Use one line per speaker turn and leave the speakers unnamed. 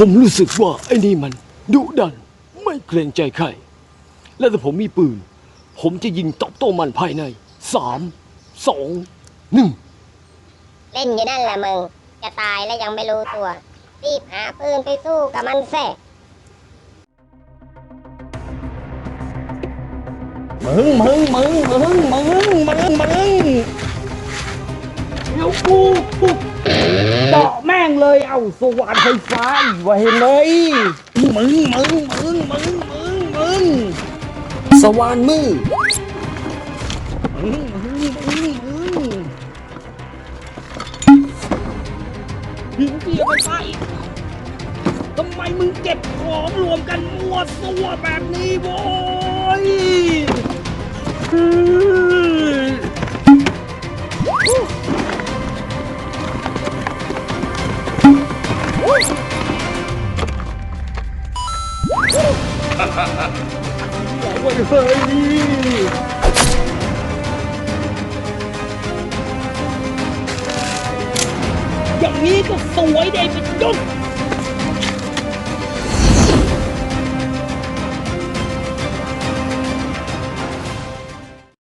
ผมรู้สึกว่าไอ้นี่มัน ดุดัน ไม่เกรงใจใคร และถ้าผมมีปืน ผมจะยิงตอบโต้มันภายในสามสองหนึ่ง
เล่นอยู่นั่นแหละมึงจะตายแล้วยังไม่รู้ตัว รีบหาปืนไปสู้กับมันแท้
มึงมึงมึงมึงมึงมึงมึงเดี๋ยวกูกู เจาะแม่งเลยเอ้าสว่านไฟฟ้าอีกวะเห็นเลยมึงมึงมึงมึงมึงมึง
สว่านมือ
มึงมึงมึงมึงยิงเกียไปไปทำไมมึงเก็บของรวมกันมั่วซั่วแบบนี้โว้ย ไว้เฮ้ยอย่างนี้ก็สวยได้เป็นยุค